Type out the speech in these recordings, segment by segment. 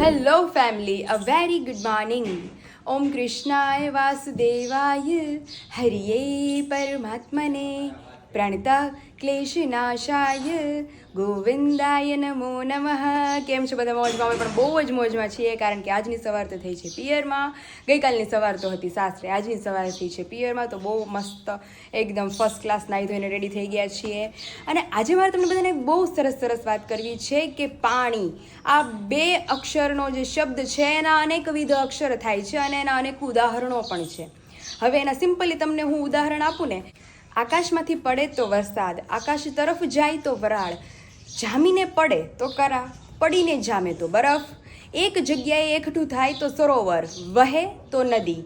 Hello family a very good morning ઓમ કૃષ્ણાય વાસુદેવાય હરિયે પરમાત્મને પ્રણતા ક્લેશનાશાય ગોવિંદાય નમો નમઃ. કેમ છો બધા? મોજમાં અમે પણ બહુ જ મોજમાં છીએ, કારણ કે આજની સવાર તો થઈ છે પિયરમાં. ગઈકાલની સવાર તો હતી સાસરે. આજની સવાર થઈ છે પિયરમાં, તો બહુ મસ્ત, એકદમ ફર્સ્ટ ક્લાસ નાહી ધોઈને રેડી થઈ ગયા છીએ. અને આજે મારે તમને બધાને બહુ સરસ સરસ વાત કરવી છે કે પાણી. આ બે અક્ષરનો જે શબ્દ છે, એના અનેકવિધ અક્ષર થાય છે અને એના અનેક ઉદાહરણો પણ છે. હવે એના સિમ્પલી તમને હું ઉદાહરણ આપું ને આકાશમાંથી પડે તો વરસાદ, આકાશ તરફ જાય તો વરાળ. જામીને પડે તો કરા, પડીને જામે તો બરફ. એક જગ્યાએ એકઠું થાય તો સરોવર, વહે તો નદી.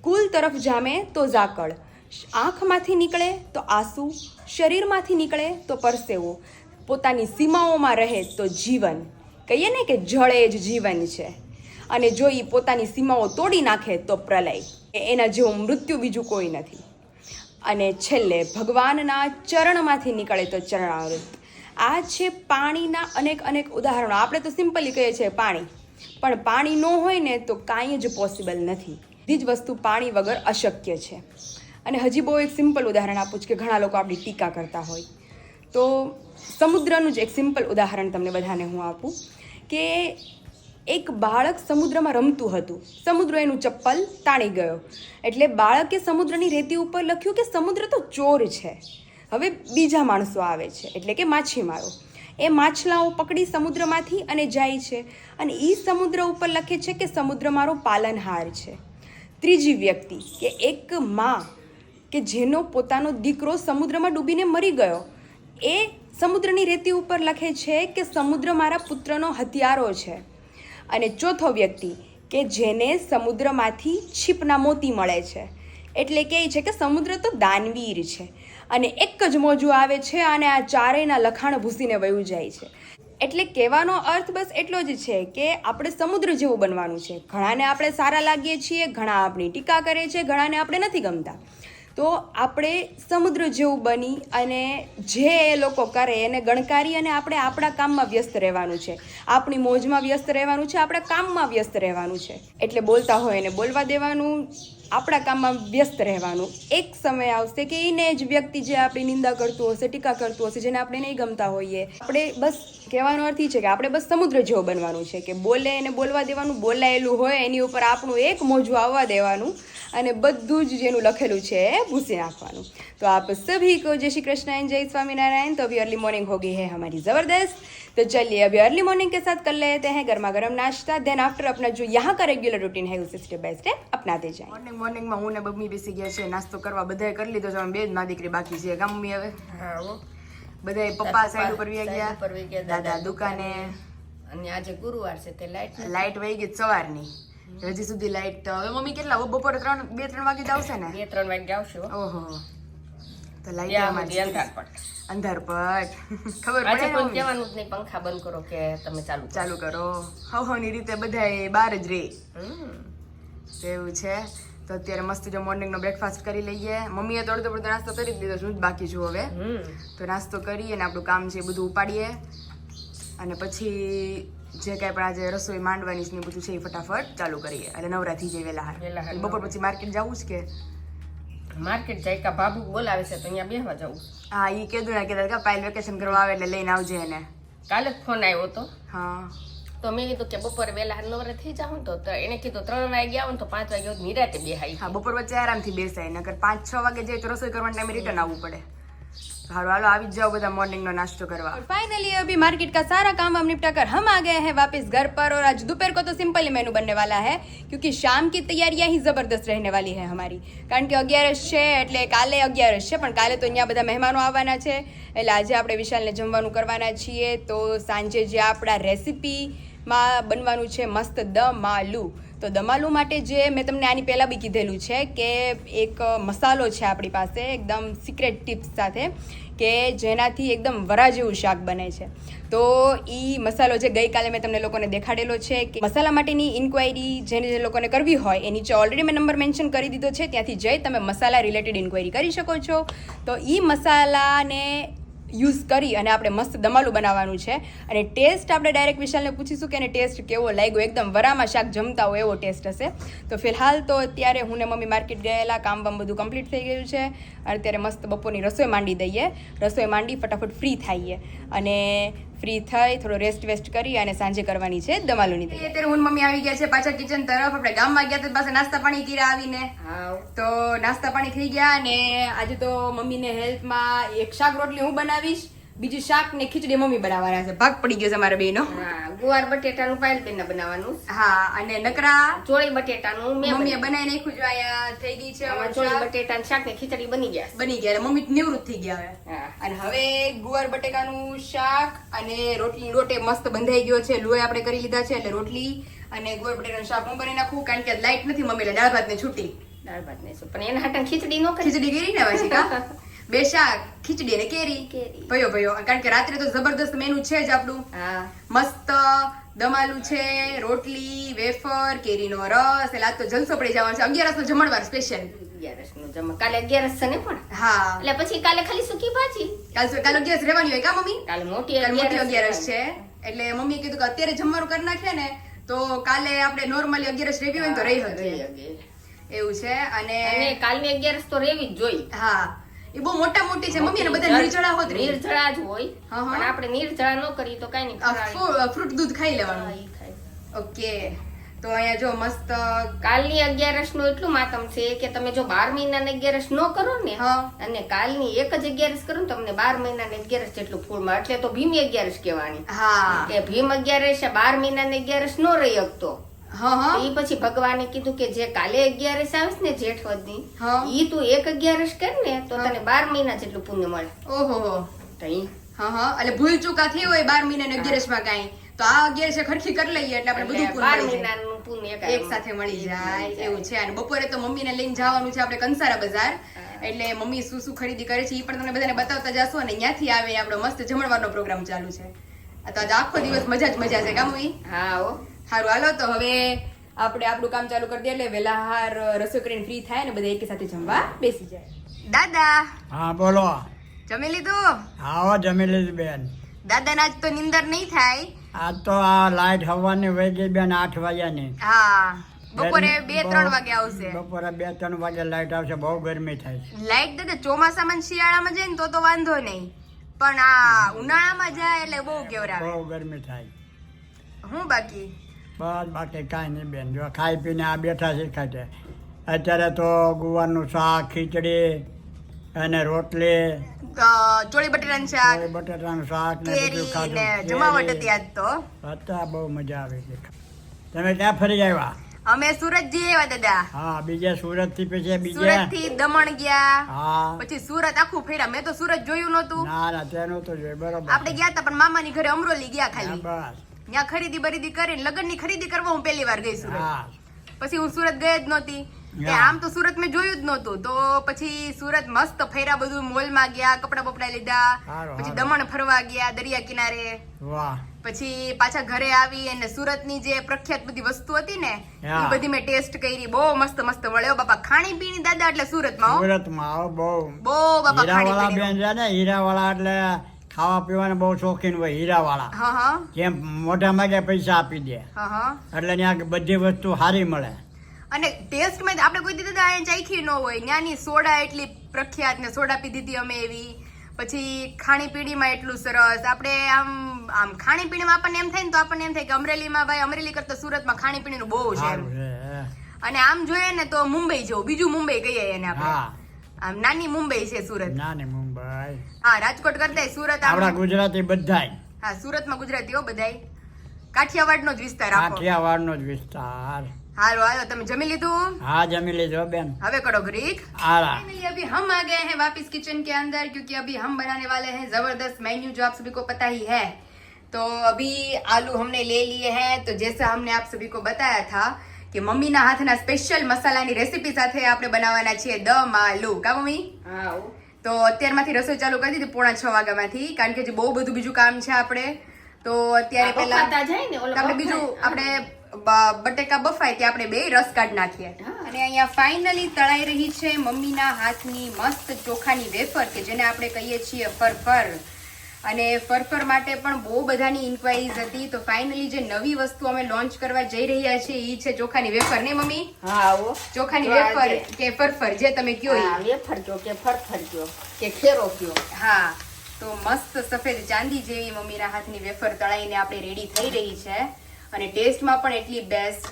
કુલ તરફ જામે તો ઝાકળ. આંખમાંથી નીકળે તો આંસુ, શરીરમાંથી નીકળે તો પરસેવો. પોતાની સીમાઓમાં રહે તો જીવન. કહીએ ને કે જળે જ જીવન છે. અને જો એ પોતાની સીમાઓ તોડી નાખે તો પ્રલય. એના જેવું મૃત્યુ બીજું કોઈ નથી. અને છેલ્લે ભગવાનના ચરણમાંથી નીકળે તો ચરણામૃત આ છે પાણીના અનેક અનેક ઉદાહરણો. આપણે તો સિમ્પલી કહીએ છીએ પાણી. પણ પાણી ન હોય ને તો કાંઈ જ પોસિબલ નથી. બધી જ વસ્તુ પાણી વગર અશક્ય છે. અને હજી બહુ એક સિમ્પલ ઉદાહરણ આપું છું કે ઘણા લોકો આપણી ટીકા કરતા હોય. તો સમુદ્રનું જ એક સિમ્પલ ઉદાહરણ તમને બધાને હું આપું કે એક બાળક સમુદ્રમાં રમતું હતું. સમુદ્ર એનું ચપ્પલ તાણી ગયો. એટલે બાળકે સમુદ્રની રેતી ઉપર લખ્યું કે સમુદ્ર તો ચોર છે. હવે બીજા માણસો આવે છે, એટલે કે માછીમારો એ માછલાઓ પકડી સમુદ્રમાંથી અને જાય છે. અને એ સમુદ્ર ઉપર લખે છે કે સમુદ્ર મારો પાલનહાર છે. ત્રીજી વ્યક્તિ કે એક માં કે જેનો પોતાનો દીકરો સમુદ્રમાં ડૂબીને મરી ગયો. એ સમુદ્રની રેતી ઉપર લખે છે કે સમુદ્ર મારા પુત્રનો હથિયારો છે. અને ચોથો વ્યક્તિ કે જેને સમુદ્રમાંથી છીપના મોતી મળે છે. એટલે કહે છે કે સમુદ્ર તો દાનવીર છે. અને એક જ મોજું આવે છે અને આ ચારેયના લખાણ ભૂસીને વયું જાય છે. એટલે કહેવાનો અર્થ બસ એટલો જ છે કે આપણે સમુદ્ર જેવું બનવાનું છે. ઘણાને આપણે સારા લાગીએ છીએ, ઘણા આપણી ટીકા કરે છે, ઘણાને આપણે નથી ગમતા. તો આપણે સમુદ્ર જેવું બની અને જે એ લોકો કરે એને ગણકારી અને આપણે આપણા કામમાં વ્યસ્ત રહેવાનું છે. આપણી મોજમાં વ્યસ્ત રહેવાનું છે, આપણા કામમાં વ્યસ્ત રહેવાનું છે. એટલે બોલતા હોય એને બોલવા દેવાનું. આપણા કામમાં વ્યસ્ત રહેવાનું. એક સમય આવશે કે એને જ વ્યક્તિ જે આપણી નિંદા કરતું હશે, ટીકા કરતું હશે, જેને આપણે નહીં ગમતા હોઈએ. આપણે બસ કહેવાનો અર્થ એ છે કે આપણે બસ સમુદ્ર જેવો બનવાનું છે કે બોલે એને બોલવા દેવાનું, બોલાયેલું હોય એની ઉપર આપણું એક મોજું આવવા દેવાનું અને બધું જ જેનું લખેલું છે એ ભૂસી નાખવાનું. તો આપ સભી કો જય શ્રી કૃષ્ણ, જય સ્વામિનારાયણ. તો અભી અર્લી મોર્નિંગ હોગી હે હમારી જબરદસ્ત. तो चलिए अभी अर्ली मॉर्निंग के साथ कर लेते हैं गर्मा गर्म नाश्ता देन आफ्टर अपना जो यहाँ का रेगुलर रूटीन है उसे स्टेप बाय स्टेप अपनाते जाएं મોર્નિંગ મોર્નિંગમાં હું ને બમ્મી બેસી ગયા છે નાસ્તો કરવા બધાએ કરી લીધો છે અમે બે જ માં દીકરી બાકી છે કા મમ્મી હવે હા હો. બધાએ પપ્પા સાઈડ ઉપર વ્યા સાઈડ ઉપર વહી ગયા ગયા, દાદા દાદા દુકાને અને આજે ગુરુવાર છે તે લાઈટ લાઈટ વહી ગઈ સવારની હજી સુધી લાઈટ તો હવે મમ્મી કેટલા બપોરે ત્રણ બે ત્રણ વાગે જ આવશે ને બે ત્રણ વાગે આવશે હો. ઓહો તો લાઈટ ત્યાં અમારી સુધી અંધાર પડે. અંધાર પટ ખબર પડે ને કહેવાનું જ નહીં પંખા બંધ કરો કે તમે ચાલુ કરો. ચાલુ કરો. હવની રીતે બધાએ બહાર જ રે. એવું છે. તો અત્યારે મસ્ત જો મોર્નિંગનો બ્રેકફાસ્ટ કરી લઈએ. મમ્મીએ તો અડધો પડધો નાસ્તો કરી દીધો છે, જ બાકી છું હવે? તો નાસ્તો કરીએ અને આપણું કામ છે એ બધું ઉપાડીએ. અને પછી જે કાંઈ પણ આજે રસોઈ માંડવાની છે ને બધું છે એ ફટાફટ ચાલુ કરીએ. એટલે નવરાથી થઈ વેલા વહેલા બપોર પછી માર્કેટ જવું જ કે? માર્કેટ જાય કા બાબુ બોલાવે છે તો અહીંયા બેસવા જવું હા એ કીધું ને કીધું કે પાયલ વેકેશન કરવા આવે એટલે લઈને આવજે એને. કાલે જ ફોન આવ્યો હતો હા. તો મેં કીધું કે બપોરે વહેલા નવરે થઈ જાઉં તો તો એને કીધું ત્રણ વાગે આવું તો પાંચ વાગે નિરાતે બેહાય હા બપોર વચ્ચે આરામથી બેસાય નકર પાંચ છ વાગે જાય તો રસોઈ કરવાના ટાઈમે રિટર્ન આવવું પડે. હારું હાલો આવી જ જાઓ બધા મોર્નિંગનો નાસ્તો કરવા और फाइनली अभी मार्केट का सारा काम वाम निपटा कर हम आ गए हैं वापस घर पर और आज दोपहर को तो सिंपल ही मेनू बनने वाला है क्योंकि शाम की तैयारियां ही ज़बरदस्त रहने वाली है हमारी કારણ કે અગિયારસ છે એટલે કાલે અગિયારસ છે પણ કાલે તો અહીંયા બધા મહેમાનો આવવાના છે એટલે આજે આપણે વિશાલને જમવાનું કરવાના છીએ તો સાંજે જે આપણા રેસીપીમાં બનવાનું છે મસ્ત દમાલુ તો દમાલુ માટે જે મેં તમને આની પહેલાં બી કીધેલું છે કે એક મસાલો છે આપણી પાસે, એકદમ સિક્રેટ ટિપ્સ સાથે, કે જેનાથી એકદમ વરા જેવું શાક બને છે. તો એ મસાલો જે ગઈકાલે મેં તમને લોકોને દેખાડેલો છે કે મસાલા માટેની ઇન્ક્વાયરી જેને જે લોકોને કરવી હોય એ નીચે ઓલરેડી મેં નંબર મેન્શન કરી દીધો છે, ત્યાંથી જઈ તમે મસાલા રિલેટેડ ઇન્ક્વાયરી કરી શકો છો. તો એ મસાલાને યુઝ કરી અને આપણે મસ્ત દમાલું બનાવવાનું છે. અને ટેસ્ટ આપણે ડાયરેક્ટ વિશાલને પૂછીશું કે એને ટેસ્ટ કેવો લાગ્યો? એકદમ વરામાં શાક જમતા હોય એવો ટેસ્ટ હશે. તો ફિલહાલ તો અત્યારે હું ને મમ્મી માર્કેટ ગયેલા, કામ વામ બધું કમ્પ્લીટ થઈ ગયું છે. અને અત્યારે મસ્ત બપોરની રસોઈ માંડી દઈએ. રસોઈ માંડી ફટાફટ ફ્રી થઈએ. અને ફ્રી થઈ થોડો રેસ્ટ વેસ્ટ કરી અને સાંજે કરવાની છે દમાલુની તૈયારી. અત્યારે હું મમ્મી આવી ગયા છે પાછા કિચન તરફ. આપણે ગામમાં ગયા તો પાસે નાસ્તા પાણી કર્યા આવીને. તો નાસ્તા પાણી થઈ ગયા અને આજે તો મમ્મીને હેલ્થમાં એક શાક રોટલી હું બનાવીશ. બીજું શાક ને ખીચડી મમ્મી બનાવવાના છે. ભાગ પડી ગયો છે મારા બેનો ગુવાર બટેટાનું બેન બનાવવાનું. હા અને નકરા ચોળી બટેટાનું મેં મમ્મીએ બનાવી નાખ્યું છે અહીંયા થઈ ગઈ છે ચોળી બટેટા શાક ને ખીચડી બની ગયા બની ગયા મમ્મી નિવૃત્ત થઈ ગયા હવે. અને હવે ગુવાર બટેકાનું શાક અને રોટલી લોટે મસ્ત બંધાઈ ગયો છે. લોહી આપણે કરી લીધા છે એટલે રોટલી અને ગુવાર બટેકાનું શાક હું બનાવી નાખું કારણ કે લાઈટ નથી મમ્મી એટલે દાળ ભાત ને છૂટી. દાળ ભાત ને પણ એના હાટા ખીચડી નો ખીચડી કરી ને વાસી કા બે શાક ખીચડી ને કેરી. ભયો ભયો. કારણ કે રાત્રે તો જબરદસ્ત મેનુ છે જ આપણું. મસ્ત દમાલું છે રોટલી વેફર કેરીનો રસ એટલે આજ તો જલસો પડી જવાનો છે. અગિયારસ નો જમણવાર સ્પેશિયલ અગિયારસનું જમા કાલે અગિયારસ છે ને પણ? હા. એટલે પછી કાલે ખાલી સૂકી ભાજી? કાલ કાલ અગિયારસ રહેવાની હોય કા મમ્મી? કાલે મોટી મોટી અગિયારસ છે. એટલે મમ્મી કીધું કે અત્યારે જમવાનું કરી નાખીએ ને તો કાલે આપણે નોર્મલી અગિયારસ રેવી હોય તો રહી એવું છે. અને કાલની અગિયારસ તો રેવી જ જોઈ હા. એ બહુ મોટા મોટી છે. મમ્મી અને બધા નિર્જળા હોત નિર્જળા જ હોય. પણ આપણે નિર્જળા ન કરીએ તો કાઈ નહીં ફ્રૂટ દૂધ ખાઈ લેવાનું. ઓકે. તો અહીંયા જો મસ્ત કાલની અગિયારસનું એટલું માતમ છે કે તમે જો બાર મહિના ને અગિયારસ ન કરો ને હા. અને કાલની એક જ અગિયારસ કરો ને તમને બાર મહિના ને અગિયારસ જેટલું ફૂલ મળે. એટલે તો ભીમ અગિયારસ કહેવાની. હા. કે ભીમ અગિયારસ બાર બાર મહિનાની અગિયારસ નો રહી શકતો. હા હા. ઈ પછી ભગવાને કીધું કે જે કાલે અગિયારસ આવે ને જેઠ વધની ઈ તું એક અગિયારસ કર ને તો તને બાર મહિના જેટલું પુણ્ય મળે. ઓહો. હા હા. એટલે ભૂલ ચૂકા થઈ હોય બાર મહિના અગિયારસમાં કાંઈ તો આ અગિયારસે ખરખી કરી લઈએ એટલે આપણે બધું બાર મહિનાનું પુણ્ય એક સાથે મળી જાય એવું છે. અને બપોરે તો મમ્મીને લઈને જવાનું છે આપણે કંસારા બજાર. એટલે મમ્મી શું શું ખરીદી કરે છે એ પણ તમને બધાને બતાવતા જશો અને ત્યાંથી આવે આપણો મસ્ત જમણવારનો પ્રોગ્રામ ચાલુ છે. આ તો આજે આખો દિવસ મજા જ મજા છે કામ હો. સારું હાલો તો હવે આપણે આપણું કામ ચાલુ કરી દઈએ એટલે વેલા હાર રસોઈ કરીને ફ્રી થાય ને બધા એક સાથે જમવા બેસી જાય. દાદા! હા બોલો. જમી લીધું? હા જમી લીધું બેન. દાદા આજ તો નિંદર નહીં થાય. આજ તો આ લાઈટ હવાની વહી ગઈ બેન આઠ વાગ્યાની. હા. બપોરે બે ત્રણ વાગે આવશે. બપોરે બે ત્રણ વાગે લાઈટ આવશે બહુ ગરમી થાય છે. લાઈટ દાદા ચોમાસામાં શિયાળામાં જાય ને તો તો વાંધો નહીં. પણ આ ઉનાળામાં જાય એટલે બહુ કેવરા બહુ ગરમી થાય. હું બાકી? બસ બાકી કાંઈ નહીં બેન. જો ખાઈ પીને આ બેઠા છે ખાતે. અત્યારે તો ગુવારનું શાક ખીચડી અને રોટલી ચોળી બટેટાનું શાક બટાટાનું શાક ને બધું ખાધું. ને જમાવટ હતી આજ તો. અત્યારે બહુ મજા આવે છે તમે ક્યાં ફરી આવ્યા? અમે સુરત જઈ આવ્યા દાદા. હા બીજા સુરતથી પછી બીજા સુરતથી દમણ ગયા. હા. પછી સુરત આખું ફેર્યા. મેં તો સુરત જોયું નતું ના ના તેનું તો જોયું બરોબર આપણે ગયા હતા પણ મામાની ઘરે અમરોલી ગયા ખાલી. બસ. ત્યાં ખરીદી બરીદી કરીને લગ્નની ખરીદી કરવા હું પહેલી વાર ગઈ સુરત. પછી હું સુરત ગઈ જ નહોતી. આમ તો સુરત મેં જોયું જ નહોતું. તો પછી સુરત મસ્ત ફેર્યા બધું મોલમાં ગયા કપડા બપડા લીધા. પછી દમણ ફરવા ગયા દરિયા કિનારે. પછી પાછા ઘરે આવી અને સુરતની જે પ્રખ્યાત બધી વસ્તુ હતી ને એ બધી મેં ટેસ્ટ કરી. બહુ મસ્ત મસ્ત મળ્યો. બાપા ખાણી પીણી દાદા એટલે સુરતમાં માં સુરતમાં બહુ. બહુ બાપા ખાણી પીણી હીરાવાળા એટલે ખાવા પીવાના બહુ શોખીન હોય હીરાવાળા. જેમ મોટા માગે પૈસા આપી દે. એટલે ત્યાં બધી વસ્તુ સારી મળે. અને ટેસ્ટમાં આપણે કોઈ દીધા અહીંયા ચાખી ન હોય. ત્યાંની સોડા એટલી પ્રખ્યાત ને સોડા પીધી હતી અમે એવી. પછી ખાણીપીણીમાં એટલું સરસ. આપણે આમ આમ ખાણીપીણીમાં આપણને એમ થાય ને તો આપણને એમ થાય કે અમરેલીમાં ભાઈ અમરેલી કરતા સુરતમાં ખાણીપીણીનું બહુ છે. અને આમ જોઈએ ને તો મુંબઈ જેવું. બીજું મુંબઈ કહીએ એને આપણે. આમ નાની મુંબઈ છે સુરત. નાની મુંબઈ. હા રાજકોટ કરતા સુરત આમ આપણા ગુજરાતી બધાય હા સુરતમાં ગુજરાતીઓ બધાય કાઠિયાવાડનો જ વિસ્તાર આપો કાઠિયાવાડનો જ વિસ્તાર હાલો હાલો તમે જમી લીધું હા જમી લીધો બેન હવે કરો ગ્રીક આરા फाइनली अभी हम आ गए हैं वापस किचन के अंदर क्योंकि अभी हम बनाने वाले हैं जबरदस्त मेन्यू जो आप सभी को पता ही है तो अभी आलू हमने ले लिए हैं तो जैसा हमने आप सभी को बताया था કે મમ્મીના હાથના સ્પેશિયલ મસાલાની રેસીપી સાથે આપણે બનાવવાના છીએ દમ આલુ કા મમ્મી હા હો. તો અત્યારમાંથી રસોઈ ચાલુ કરી દીધી પોણા છ વાગ્યામાંથી કારણ કે જે બહુ બધું બીજું કામ છે આપણે તો અત્યારે પેલા આપણે બીજું આપણે બટેકા બફાય ત્યાં આપણે બે રસ કાઢ નાખીએ. અને અહીંયા ફાઇનલી તળાઈ રહી છે મમ્મીના હાથની મસ્ત ચોખાની વેફર કે જેને આપણે કહીએ છીએ ફરફર. અને ફરફર માટે પણ બહુ બધાની ઇન્ક્વાયરીઝ હતી. તો ફાઇનલી જે નવી વસ્તુ અમે લોન્ચ કરવા જઈ રહ્યા છીએ એ છે ચોખાની વેફર. ને મમ્મી? હા આવો. ચોખાની વેફર કે ફરફર જે તમે કયો હા વેફર કયો કે ફરફર કયો કે ખેરો કયો. હા તો મસ્ત સફેદ ચાંદી જેવી મમ્મીના હાથની વેફર તળાઈને આપણે રેડી થઈ રહી છે. અને ટેસ્ટમાં પણ એટલી બેસ્ટ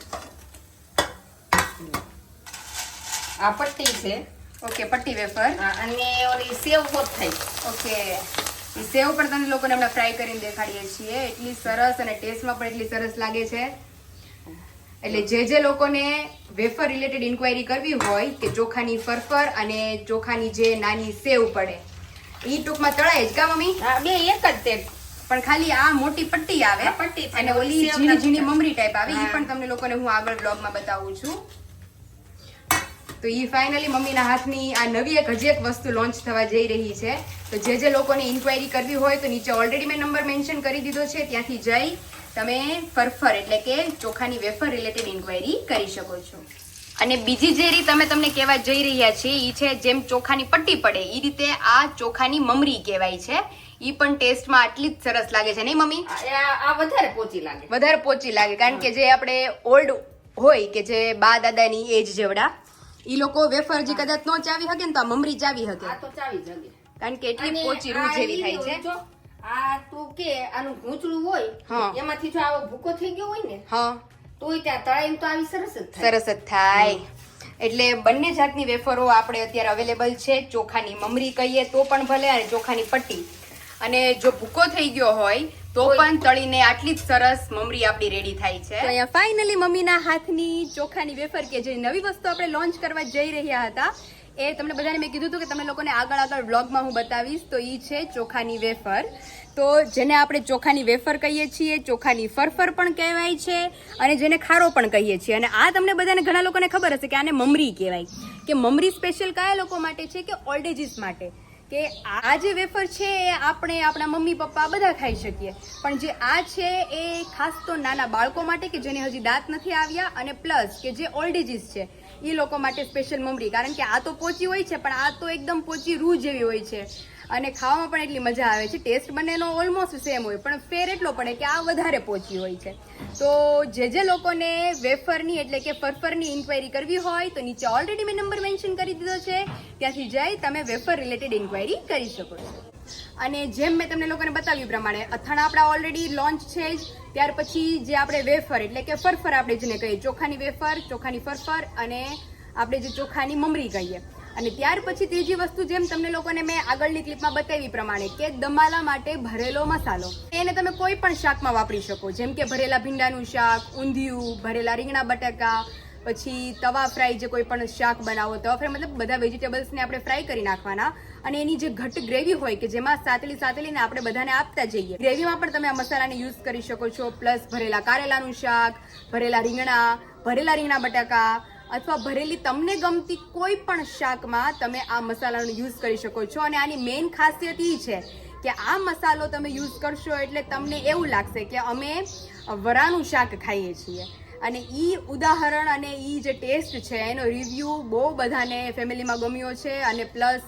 આ પટ્ટી છે. ઓકે પટ્ટી વેફર. અને ઓલી સેવ હોત થઈ ઓકે. સેવ પણ તમને લોકોને હમણાં ફ્રાય કરીને દેખાડીએ છીએ. એટલી સરસ અને ટેસ્ટમાં પણ એટલી સરસ લાગે છે. એટલે જે જે લોકોને વેફર રિલેટેડ ઇન્ક્વાયરી કરવી હોય કે ચોખાની ફરફર અને ચોખાની જે નાની સેવ પડે એ ટૂંકમાં તળાય જ કા મમ્મી? બે એક જ તે પણ ખાલી આ મોટી પટ્ટી આવે પટ્ટી અને ઓલી ઝીણી ઝીણી મમરી ટાઈપ આવે એ પણ તમને લોકોને હું આગળ બ્લોગમાં બતાવું છું. તો એ ફાઇનલી મમ્મીના હાથની આ નવી એક હજી એક વસ્તુ લોન્ચ થવા જઈ રહી છે. તો જે જે લોકોને ઇન્ક્વાયરી કરવી હોય તો નીચે ઓલરેડી મેં નંબર મેન્શન કરી દીધો છે. ત્યાંથી જઈ તમે ફરફર એટલે કે ચોખાની વેફર રિલેટેડ ઇન્ક્વાયરી કરી શકો છો. અને બીજી જે રીત અમે તમને કહેવા જઈ રહ્યા છીએ એ છે જેમ ચોખાની પટ્ટી પડે એ રીતે આ ચોખાની મમરી કહેવાય છે. ઈ પણ ટેસ્ટમાં આટલી જ સરસ લાગે છે નહીં મમ્મી? આ આ વધારે પોચી લાગે. વધારે પોચી લાગે કારણ કે જે આપણે ઓલ્ડ હોય કે જે બા દાદાની એજ જેવડા ઈ લોકો વેફર જે કદાચ નો ચાવી હકે ને તો આ મમરી ચાવી હકે. આ તો ચાવી જગે કારણ કે એટલી પોચી રૂ જેવી થાય છે. આ તો કે આનું ગૂંચળું હોય. એમાંથી જો આવો ભૂકો થઈ ગયો હોય ને હા. તોય ત્યાં તળાઈ તો આવી સરસ જ થાય. સરસ જ થાય. એટલે બંને જાતની વેફરો આપણે અત્યારે અવેલેબલ છે. ચોખાની મમરી કહીએ તો પણ ભલે અને ચોખાની પટ્ટી. અને જો ભૂકો થઈ ગયો હોય તો પણ તળીને આટલી જ સરસ મમરી આપણી રેડી થાય છે. તો અહીંયા ફાઇનલી મમ્મીના હાથની ચોખાની વેફર કે જે નવી વસ્તુ આપણે લોન્ચ કરવા જઈ રહ્યા હતા એ તમને બધાને મેં કીધું હતું કે તમે લોકોને આગળ આગળ બ્લોગમાં હું બતાવીશ તો એ છે ચોખાની વેફર. તો જેને આપણે ચોખાની વેફર કહીએ છીએ ચોખાની ફરફર પણ કહેવાય છે અને જેને ખારો પણ કહીએ છીએ. અને આ તમને બધાને ઘણા લોકોને ખબર હશે કે આને મમરી કહેવાય. કે મમરી સ્પેશિયલ કયા લોકો માટે છે કે ઓલ્ડ એજીસ માટે? કે આ જે વેફર છે એ આપણે આપણા મમ્મી, પપ્પા બધા ખાઈ શકીએ. પણ જે આ છે એ ખાસ તો નાના બાળકો માટે કે જેને હજી દાંત નથી આવ્યા અને પ્લસ કે જે ઓલ્ડ એજીસ છે એ લોકો માટે સ્પેશિયલ મમરી. કારણ કે આ તો પોચી હોય છે, પણ આ તો એકદમ પોચી રૂ જેવી હોય છે. અને ખાવામાં પણ એટલી મજા આવે છે. ટેસ્ટ બંનેનો ઓલમોસ્ટ સેમ હોય, પણ ફેર એટલો પડે કે આ વધારે પહોંચી હોય છે. તો જે જે લોકોને વેફરની એટલે કે ફરફરની ઇન્ક્વાયરી કરવી હોય, તો નીચે ઓલરેડી મેં નંબર મેન્શન કરી દીધો છે. ત્યાંથી જઈ તમે વેફર રિલેટેડ ઇન્ક્વાયરી કરી શકો છો. અને જેમ મેં તમને લોકોને બતાવ્યું પ્રમાણે, અથાણા આપણા ઓલરેડી લોન્ચ છે જ. ત્યાર પછી જે આપણે વેફર એટલે કે ફરફર આપણે જેને કહીએ, ચોખાની વેફર, ચોખાની ફરફર અને આપણે જે ચોખાની મમરી કહીએ. અને ત્યાર પછી ત્રીજી વસ્તુ જેમ તમને લોકોને મેં આગળની ક્લિપમાં બતાવી પ્રમાણે કે દમાલા માટે ભરેલો મસાલો. એને તમે કોઈ પણ શાકમાં વાપરી શકો. જેમ કે ભરેલા ભીંડાનું શાક, ઊંધિયું, ભરેલા રીંગણા બટાકા, પછી તવા ફ્રાય જે કોઈ પણ શાક બનાવો, તવા ફ્રાય મતલબ બધા વેજીટેબલ્સને આપણે ફ્રાય કરી નાખવાના. અને એની જે ઘટ ગ્રેવી હોય કે જેમાં સાતલી સાતલીને આપણે બધાને આપતા જઈએ. ગ્રેવીમાં પણ તમે આ મસાલાને યુઝ કરી શકો છો. પ્લસ ભરેલા કારેલાનું શાક, ભરેલા રીંગણા ભરેલા રીંગણા બટાકા અથવા ભરેલી તમને ગમતી કોઈ પણ શાકમાં તમે આ મસાલાનો યુઝ કરી શકો છો. અને આની મેઇન ખાસિયત એ છે કે આ મસાલો તમે યુઝ કરશો એટલે તમને એવું લાગશે કે અમે વરાનું શાક ખાઈએ છીએ. અને એ ઉદાહરણ અને એ જે ટેસ્ટ છે, એનો રિવ્યૂ બહુ બધાને ફેમિલીમાં ગમ્યો છે. અને પ્લસ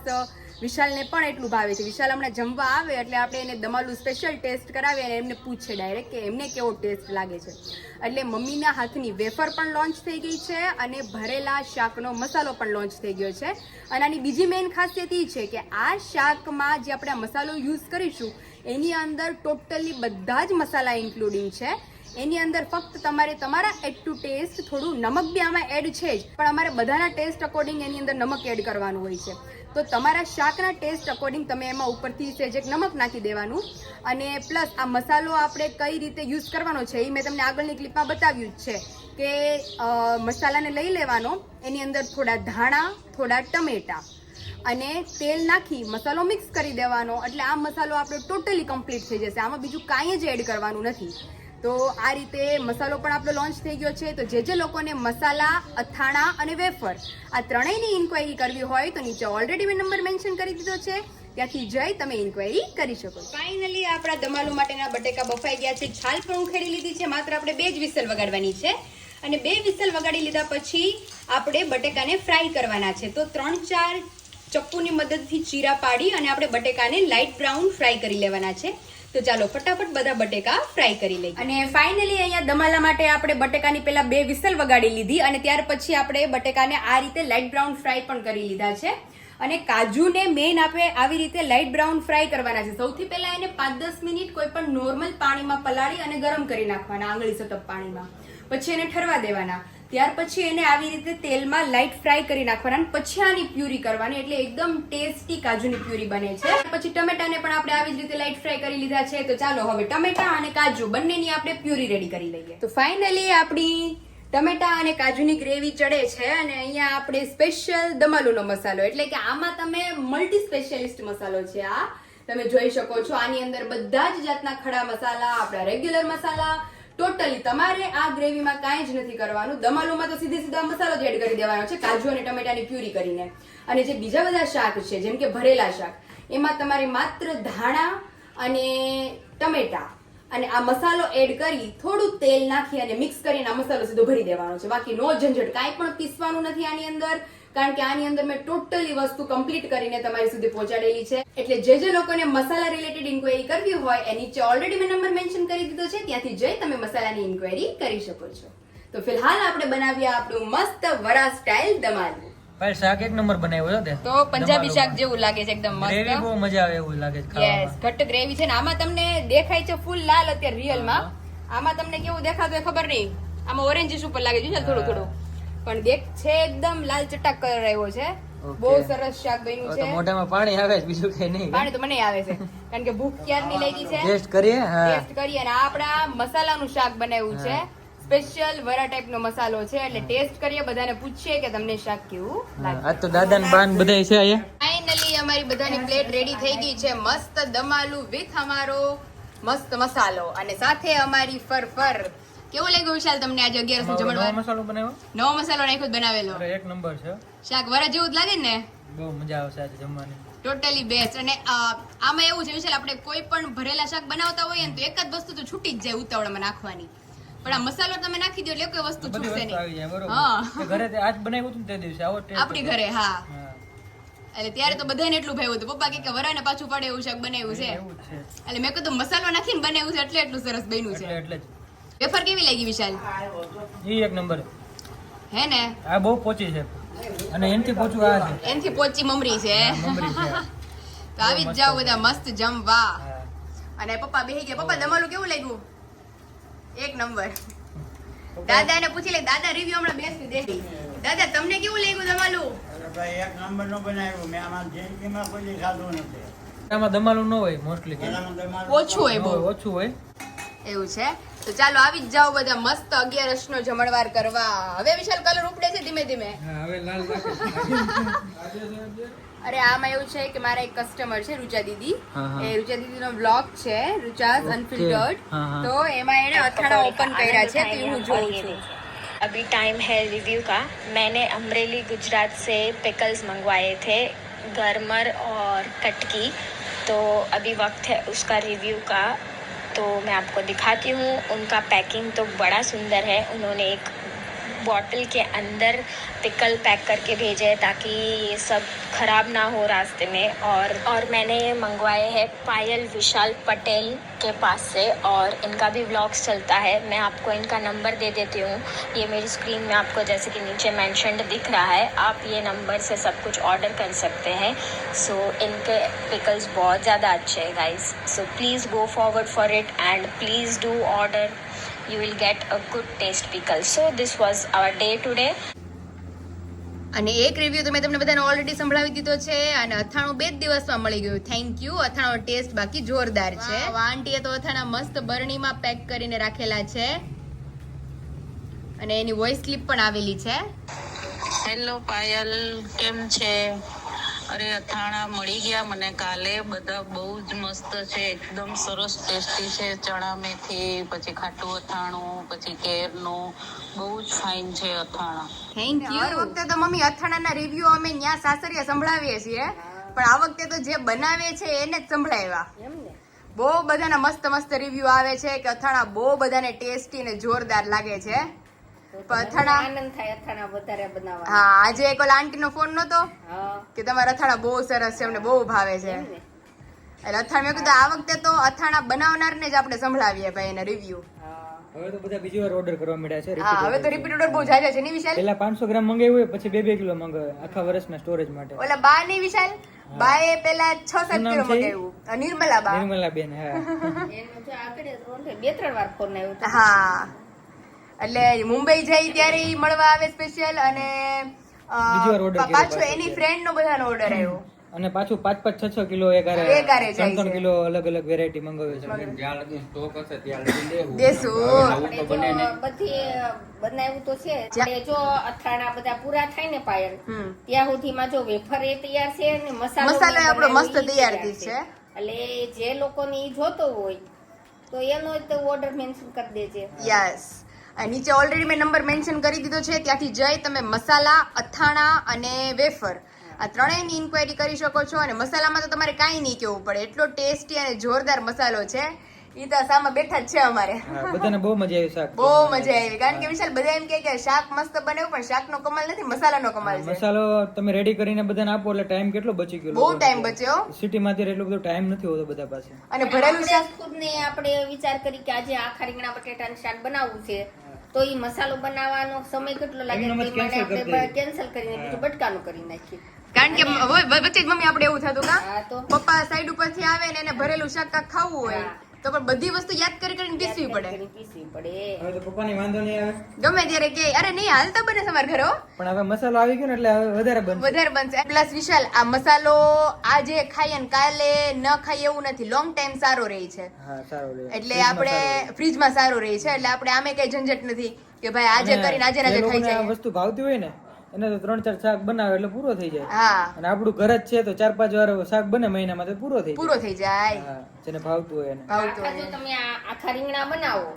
વિશાલને પણ એટલું ભાવે છે. વિશાલ હમણાં જમવા આવે એટલે આપણે એને દમાલું સ્પેશિયલ ટેસ્ટ કરાવીએ અને એમને પૂછે ડાયરેક્ટ કે એમને કેવો ટેસ્ટ લાગે છે. એટલે મમ્મીના હાથની વેફર પણ લોન્ચ થઈ ગઈ છે અને ભરેલા શાકનો મસાલો પણ લોન્ચ થઈ ગયો છે. અને આની બીજી મેઇન ખાસિયત એ છે કે આ શાકમાં જે આપણે મસાલો યુઝ કરીશું, એની અંદર ટોટલી બધા જ મસાલા ઇન્ક્લુડિંગ છે. એની અંદર ફક્ત તમારે તમારા એડ ટુ ટેસ્ટ થોડું નમક બી આમાં એડ છે જ, પણ અમારે બધાના ટેસ્ટ અકોર્ડિંગ એની અંદર નમક એડ કરવાનું હોય છે. તો તમારા શાકના ટેસ્ટ અકોર્ડિંગ તમે એમાં ઉપરથી સેજેક નમક નાખી દેવાનું. અને પ્લસ આ મસાલો આપણે કઈ રીતે યુઝ કરવાનો છે એ મેં તમને આગળની ક્લિપમાં બતાવ્યું જ છે કે મસાલાને લઈ લેવાનો, એની અંદર થોડા ધાણા, થોડા ટમેટા અને તેલ નાખી મસાલો મિક્સ કરી દેવાનો. એટલે આ મસાલો આપણો ટોટલી કમ્પ્લીટ થઈ જશે. આમાં બીજું કાંઈ જ એડ કરવાનું નથી. તો આ રીતે મસાલો પણ આપણો લોન્ચ થઈ ગયો છે. તો જે જે લોકોને મસાલા, અથાણા અને વેફર આ ત્રણેયની ઇન્ક્વાયરી કરવી હોય તો નીચે ઓલરેડી મેં નંબર મેન્શન કરી દીધો છે. ત્યાંથી જઈ તમે ઇન્ક્વાયરી કરી શકો ફાઇનલી આપણા દમાલુ માટેના બટેકા બફાઈ ગયા છે. છાલ પણ ઉખેડી લીધી છે. માત્ર આપણે બે જ વિસલ વગાડવાની છે. અને બે વિસલ વગાડી લીધા પછી આપણે બટેકાને ફ્રાય કરવાના છે. તો ત્રણ ચાર ચપ્પુની મદદથી ચીરા પાડી અને આપણે બટેકાને લાઇટ બ્રાઉન ફ્રાય કરી લેવાના છે. તો ચાલો ફટાફટ બધા બટેકા ફ્રાય કરી લઈએ. અને ફાઇનલી અહીંયા દમાલા માટે આપણે બટેકાની પહેલા બે વિસલ વગાડી લીધી અને ત્યાર પછી આપણે બટેકાને આ રીતે લાઇટ બ્રાઉન ફ્રાય પણ કરી લીધા છે. અને કાજુને મેઇન આપણે આવી રીતે લાઇટ બ્રાઉન ફ્રાય કરવાના છે. સૌથી પહેલા એને પાંચ દસ મિનિટ કોઈ પણ નોર્મલ પાણીમાં પલાળી અને ગરમ કરી નાખવાના, આંગળી સતત પાણીમાં. પછી એને ઠરવા દેવાના. ત્યાર પછી એને આવી રીતે તેલમાં લાઇટ ફ્રાય કરી નાખવાના પછી આની પ્યુરી કરવાની એટલે એકદમ ટેસ્ટી કાજુની પ્યુરી બને છે. પછી ટમેટાને પણ આપણે આવી જ રીતે લાઇટ ફ્રાય કરી લીધા છે. તો ચાલો હવે ટમેટા અને કાજુ બંનેની આપણે પ્યુરી રેડી કરી લઈએ. તો ફાઇનલી આપણી ટમેટા અને કાજુની ગ્રેવી ચડે છે અને અહીંયા આપણે સ્પેશિયલ દમાલુનો મસાલો એટલે કે આમાં તમે મલ્ટી સ્પેશિયાલિસ્ટ મસાલો છે આ. તમે જોઈ શકો છો આની અંદર બધા જ જાતના ખડા મસાલા, આપણા રેગ્યુલર મસાલા ટોટલી તમારે આ ગ્રેવીમાં કાંઈ જ નથી કરવાનું. દમાલુમાં તો સીધે સીધા મસાલો જ એડ કરી દેવાનો છે, કાજુ અને ટમેટાની પ્યુરી કરીને. અને જે બીજા બધા શાક છે, જેમ કે ભરેલા શાક, એમાં તમારે માત્ર ધાણા અને ટમેટા અને આ મસાલો એડ કરી થોડું તેલ નાખી અને મિક્સ કરીને આ મસાલો સીધો ભરી દેવાનો છે. બાકી નો ઝંઝટ, કાંઈ પણ પીસવાનું નથી આની અંદર. કારણ કે આની અંદર મેં ટોટલી વસ્તુ કમ્પ્લીટ કરીને તમારી સુધી પહોંચાડેલી છે. એટલે જે જે લોકોને મસાલા રિલેટેડ ઇન્ક્વાયરી કરવી હોય એ નીચે ઓલરેડી મેં નંબર મેન્શન કરી દીધો છે. ત્યાંથી જઈ તમે મસાલાની ઇન્ક્વાયરી કરી શકો છો. તો ફિલહાલ આપણે બનાવીએ આપણું મસ્ત વડા સ્ટાઇલ દમાલું. ભાઈ શાક એક નંબર બનાવ્યો છે તો? પંજાબી શાક જેવું લાગે છે એકદમ ગ્રેવી મસ્ત બહુ મજા આવે એવું લાગે છે યસ ઘટ્ટ ગ્રેવી છે ને આમાં તમને દેખાય છે ફૂલ લાલ અત્યારે રિયલમાં આમાં તમને કેવું દેખાતું હોય ખબર નહીં. આમાં ઓરેન્જીસ ઉપર લાગે છે થોડું થોડું. પણ દેખ છે એકદમ લાલ ચટાક કલર આવ્યો છે. બહુ સરસ શાક બન્યું છે. મોઢામાં પાણી આવે છે બીજું કઈ નહીં. પાણી તો મને આવે છે. કારણ કે ભૂખ ક્યારની લાગી છે? ટેસ્ટ કરીએ? હા. ટેસ્ટ કરીએ અને આપડા મસાલાનું શાક બનાવ્યું છે. સ્પેશિયલ વરા ટાઈપનો મસાલો છે. એટલે ટેસ્ટ કરીએ બધાને પૂછીએ કે તમને શાક કેવું લાગે. આજ તો દાદા ને બાન બધા છે અહીંયા. ફાઇનલી અમારી બધાની પ્લેટ રેડી થઈ ગઈ છે. મસ્ત દમાલું વિથ અમારો મસ્ત મસાલો. અને સાથે અમારી ફરફર. કેવું લાગ્યું વિશાલ તમને આજે અગિયારસ જમણવાર? મસાલો બનાવ્યો? નવો મસાલો નાખ્યો બનાવેલો. એક નંબર છે. શાક વરા જેવું જ લાગે ને? બહુ મજા આવશે આજે જમવાની. ટોટલી બેસ્ટ અને આમાં એવું છે વિશાલ આપણે કોઈ પણ ભરેલા શાક બનાવતા હોઈએ ને તો એક જ વસ્તુ તો છૂટી જ જાય ઉતાવળમાં નાખવાની. પણ આ મસાલો તમે નાખી દો એટલે કોઈ વસ્તુ છૂટશે નહીં. હા. ઘરે આજ બનાવ્યું હતું તે દિવસે આવો આપણી ઘરે હા. એટલે ત્યારે તો બધાને એટલું ભાવ્યું હતું. પપ્પા કે વરાને પાછું પડે એવું શાક બનાવ્યું છે. એટલે મેં કીધું મસાલો નાખીને બનાવ્યું છે એટલે એટલું સરસ બન્યું છે. એટલે જ. વેફર કેવી લાગી વિશાલ? ઈ એક નંબર. હે ને? આ બહુ પોચી છે. અને એનથી પોચું આ છે. એનથી પોચી મમરી છે. તો આવી જ જાવ બધા મસ્ત જમવા. અને પપ્પા બેહી ગયા. પપ્પા તમારું કેવું લાગ્યું? એક નંબર. દાદાને પૂછી લે દાદા રિવ્યુ હમણાં બેસી દે દાદા તમને કેવું લાગ્યું તમારું? એક નંબર નો બનાવ્યું. મેં આમાં જિંદગીમાં કોઈ ખાધું નથી. એમાં દમાલું ન હોય મોસ્ટલી. ઓછું હોય બહુ. ઓછું હોય. એવું છે તો ચાલો આવી જ જાઓ બધા મસ્ત અગિયારસ નો જમણવાર કરવા હવે વિશાલ કલર ઉપડે છે ધીમે ધીમે હા હવે લાલ રાખે અરે આમાં એવું છે કે મારા એક કસ્ટમર છે રૂચા દીદી હા, હા. એ રૂચા દીદીનો બ્લોગ છે રૂચાસ Okay. અનફિલ્ટર્ડ હા, હા. તો એમાં એને અથાણા ઓપન કર્યા છે તો એ હું જોઉં છું अभी टाइम है रिव्यू का मैंने अमरेली गुजरात से पिकल्स मंगवाए थे गरमर और कटकी तो अभी वक्त है उसका रिव्यू का तो मैं आपको दिखाती हूँ। उनका पैकिंग तो बड़ा सुंदर है। उन्होंने एक बॉटल के अंदर पिकल पैक करके भेजे हैं ताकि ये सब खराब ना हो रास्ते में। और और मैंने मंगवाए हैं पायल विशाल पटेल। के पास से और इनका भी व्लॉग्स चलता है। मैं आपको इनका नंबर दे देती हूँ। ये मेरी स्क्रीन में आपको जैसे कि नीचे मेंशनड दिख रहा है। आप ये नंबर से सब कुछ ऑर्डर कर सकते हैं। सो so, इनके पिकल्स बहुत ज़्यादा अच्छे हैं guys so please go forward for it and please do order you will get a good taste pickle. So this was our day today. અને એક રિવ્યુ તો મેં તમને બધાને ઓલરેડી સંભળાવી દીધો છે અને અથાણું બે જ દિવસમાં મળી ગયું. થેન્ક યુ અથાણો ટેસ્ટ બાકી જોરદાર છે. આંટીએ તો અથાણા મસ્ત બરણીમાં પેક કરીને રાખેલા છે. અને એની વોઇસ ક્લિપ પણ આવેલી છે. હેલો પાયલ. કેમ છે? અરે અથાણા મળી ગયા મને કાલે. બધા બહુ જ મસ્ત છે. એકદમ સરસ ટેસ્ટી છે. ચણા મેથી પછી ખાટું અથાણું પછી કેરનું. બહુ જ ફાઇન છે અથાણા. થેન્ક યુ દર વખતે તો મમ્મી અથાણાના રિવ્યુ અમે ન્યા સાસરીએ સંભળાવીએ છીએ. પણ આ વખતે તો જે બનાવે છે એને જ સંભળાવ્યા. બહુ બધાના મસ્ત મસ્ત રિવ્યુ આવે છે કે અથાણા બહુ બધાને ટેસ્ટી ને જોરદાર લાગે છે. અથાણા. આનંદ થાય અથાણા વધારે બનાવવા હા આજે એક ઓલા આંટીનો ફોન નતો કે તમારા અથાણા બહુ સરસ છે અમને બહુ ભાવે છે. એટલે અથાણા મેં કીધું આ વખતે તો અથાણા બનાવનારને જ આપણે સંભળાવીએ ભાઈ એને રિવ્યુ હવે તો બધા બીજી વાર ઓર્ડર કરવા મળ્યા છે હા હવે તો રિપીટ ઓર્ડર બહુ જાજા છે નહીં વિશાલ? પેલા પાંચસો ગ્રામ મંગાવ્યું હોય પછી બે બે કિલો મંગાવે આખા વર્ષના સ્ટોરેજ માટે. ઓલા બા વિશાલ? બાએ પેલા છ સાત શું નામ કિલો મંગાવ્યું. નિર્મલા બા. નિર્મલા બેન હા. એનો જો આગળ બે ત્રણ વાર ફોન આવ્યો હા. એટલે મુંબઈ જાય ત્યારે મળવા આવે સ્પેશિયલ અને પાછો એની ફ્રેન્ડ નો બધાનો ઓર્ડર આવ્યો અને પાછું પાંચ પાંચ છ છ કિલો એકારે એકારે ત્રણ ત્રણ કિલો અલગ અલગ વેરાયટી મંગાવે છે. બધી બનાવ્યું તો છે. જો અથાણા બધા પૂરા થાય ને પાયલ. ત્યાં સુધીમાં જો વેફર એ તૈયાર છે ને મસાલો મસાલો આપણો મસ્ત તૈયાર તૈયાર છે. એટલે જે લોકોને ઈ જોતો હોય તો એનો જ ઓર્ડર મેન્શન કરી દેજે. યસ નીચે ઓલરેડી મેં નંબર મેન્શન કરી દીધો છે. ત્યાંથી જઈ તમે મસાલા અથાણા અને વેફર આ ત્રણેયની ઇન્ક્વાયરી કરી શકો છો. અને મસાલામાં તો તમારે કાંઈ નહીં કેવું પડે. એટલો ટેસ્ટી અને જોરદાર મસાલો છે. ઈ તો સામે બેઠા જ છે અમારે. બધાને બહુ મજા આવી શાક. બહુ મજા આવી. કારણ કે વિશાલ બધા એમ કહે કે શાક મસ્ત બન્યું પણ શાકનો કમાલ નથી મસાલાનો કમાલ છે. મસાલો તમે રેડી કરીને બધાને આપો એટલે ટાઈમ કેટલો બચી ગયો? બહુ ટાઈમ બચ્યો. સિટીમાં માંથી એટલો બધો ટાઈમ નથી હોતો બધા પાસે. અને ભરેલું શાક ખુદ ને આપણે વિચાર કરી કે આજે આખા રીંગણા બટેટાનું શાક બનાવવું છે. તો ઈ મસાલો બનાવવાનો સમય કેટલો લાગે આપણે. કેન્સલ કરીને બીજું બટકાનું કરી નાખીએ. કારણ કે વચ્ચે મમ્મી આપણે એવું થતું કા? તો. પપ્પા સાઈડ ઉપરથી આવે ને એને ભરેલું શાક ખાવું હોય. તો પણ બધી વસ્તુ યાદ કરી કરીને પીસવી પડે. પીસવી પડે. હવે તો પપ્પાની વાંધો નહીં આવે. ગમે ત્યારે કે અરે નહીં હાલતા બને તમારા ઘરે પણ હવે મસાલો આવી ગયો ને એટલે હવે વધારે બનશે. વધારે બનશે. પ્લસ વિશાલ આ મસાલો આજે ખાઈએ ને કાલે ન ખાઈએ એવું નથી. લોંગ ટાઈમ સારો રહે છે. હા સારો રહે. એટલે આપણે ફ્રીજમાં સારો રહે છે. એટલે આપણે આમે કઈ ઝંઝટ નથી કે ભાઈ આજે કરીને આજે ને આજે ખાઈ જાય વસ્તુ ભાવતી હોય ને એને તો ત્રણ ચાર શાક બનાવે એટલે પૂરો થઈ જાય. હા. અને આપણું ઘર જ છે તો ચાર પાંચ વાર શાક બને મહિનામાં તો પૂરો થઈ જાય. પૂરો થઈ જાય. જેને ભાવતું હોય એને. ભાવતું હોય જો તમે આખા રીંગણા બનાવો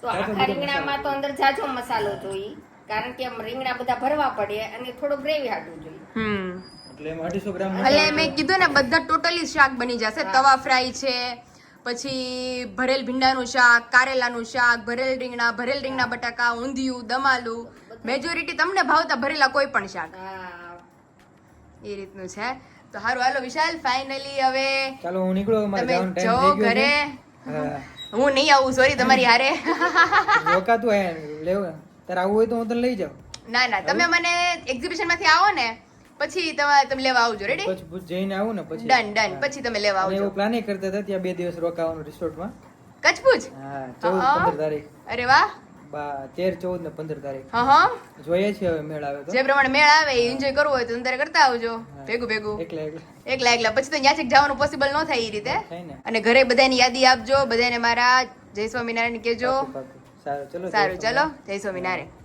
તો આખા રીંગણામાં તો અંદર જાજો મસાલો જોઈએ કારણ કે રીંગણા બધા ભરવા પડે અને થોડો ગ્રેવી હાટવું જોઈએ. હમ. એટલે મેં કીધું ને બધા ટોટલી શાક બની જશે. તવા ફ્રાય છે પછી ભરેલ ભીંડાનું શાક કારેલાનું શાક ભરેલ રીંગણા ભરેલ રીંગણા બટાકા ઊંધિયું દમાલું મેજોરિટી તમને ભાવતા ભરેલા કોઈ પણ શાક. એ રીતનું છે. તો સારું હાલો વિશાલ ફાઇનલી હવે ચાલો હું નીકળો તમે થઈ ઘરે. હા. નહીં આવું સોરી તમારી હારે. રોકાતું હે લેવું તારે આવવું હોય તો હું તને લઈ જાઉં. ના ના તમે મને એક્ઝિબિશનમાંથી આવો ને પછી તમે તમે લેવા આવજો રેડી પછી જઈને આવું ને પછી. ડન ડન પછી તમે લેવા આવજો. એવું પ્લાનિંગ કરતા હતા ત્યાં બે દિવસ રોકાવાનું રિસોર્ટમાં કચ્છભુજ હા ચૌદ હા. પંદર તારીખ. અરે વાહ. તેર ચૌદ ને પંદર તારીખ. હા હા. જોઈએ છે હવે મેળ આવે તો. જે પ્રમાણે મેળ આવે એ એન્જોય કરવું હોય તો અંદર કરતા આવજો. ભેગું ભેગું. એકલા એકલા. એકલા એકલા. પછી તો ત્યાંથી જવાનું પોસિબલ ન થાય એ રીતે. અને ઘરે બધાની યાદી આપજો. બધાને મારા જય સ્વામિનારાયણ કેજો. સારું ચલો સારું ચલો. જય સ્વામિનારાયણ.